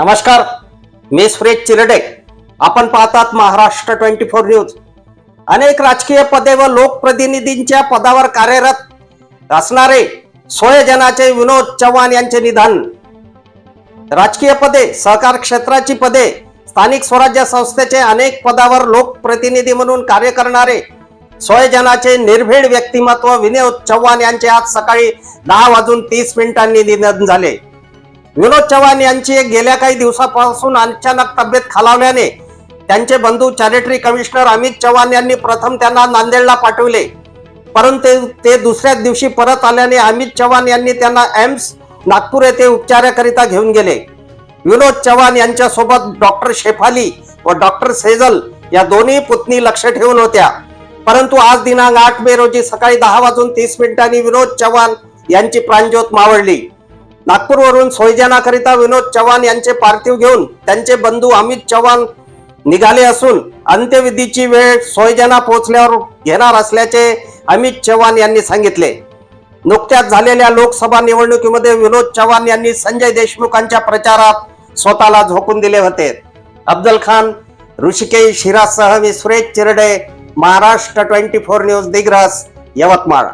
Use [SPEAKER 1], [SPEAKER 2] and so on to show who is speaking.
[SPEAKER 1] नमस्कार मी सुरेश चिरडे. आपण पाहतात महाराष्ट्र ट्वेंटी फोर न्यूज. अनेक राजकीय पदे व लोकप्रतिनिधींच्या पदावर कार्यरत असणारे सोयजनाचे विनोद चव्हाण यांचे निधन. राजकीय पदे सहकार क्षेत्राची पदे स्थानिक स्वराज्य संस्थेचे अनेक पदावर लोकप्रतिनिधी म्हणून कार्य करणारे सोयजनाचे निर्भीड व्यक्तिमत्व विनोद चव्हाण यांचे आज सकाळी दहा वाजून तीस मिनिटांनी निधन झाले. विनोद चव्हाण यांची गेल्या काही दिवसापासून अचानक तब्येत खालावल्याने त्यांचे बंधू चॅरिटरी कमिशनर अमित चव्हाण यांनी प्रथम त्यांना नांदेडला पाठवले. परंतु ते दुसऱ्याच दिवशी परत आल्याने अमित चव्हाण यांनी त्यांना एम्स नागपूर येथे उपचाराकरिता घेऊन गेले. विनोद चव्हाण यांच्यासोबत डॉक्टर शेफाली व डॉक्टर सेजल या दोन्ही पुतणी लक्ष ठेवून होत्या. परंतु आज दिनांक आठ मे रोजी सकाळी दहा वाजून तीस मिनिटांनी विनोद चव्हाण यांची प्राणज्योत मावळली. नागपूरवरून सोयजनाकरिता विनोद चव्हाण यांचे पार्थिव घेऊन त्यांचे बंधू अमित चव्हाण निघाले असून अंत्यविधीची वेळ सोयजना पोहोचल्यावर घेणार असल्याचे अमित चव्हाण यांनी सांगितले. नुकत्याच झालेल्या लोकसभा निवडणुकीमध्ये विनोद चव्हाण यांनी संजय देशमुखांच्या प्रचारात स्वतःला झोकून दिले होते. अफजल खान ऋषिकेश हिरासह मी Suresh Chirde Maharashtra twenty four news Digras Yavatmal.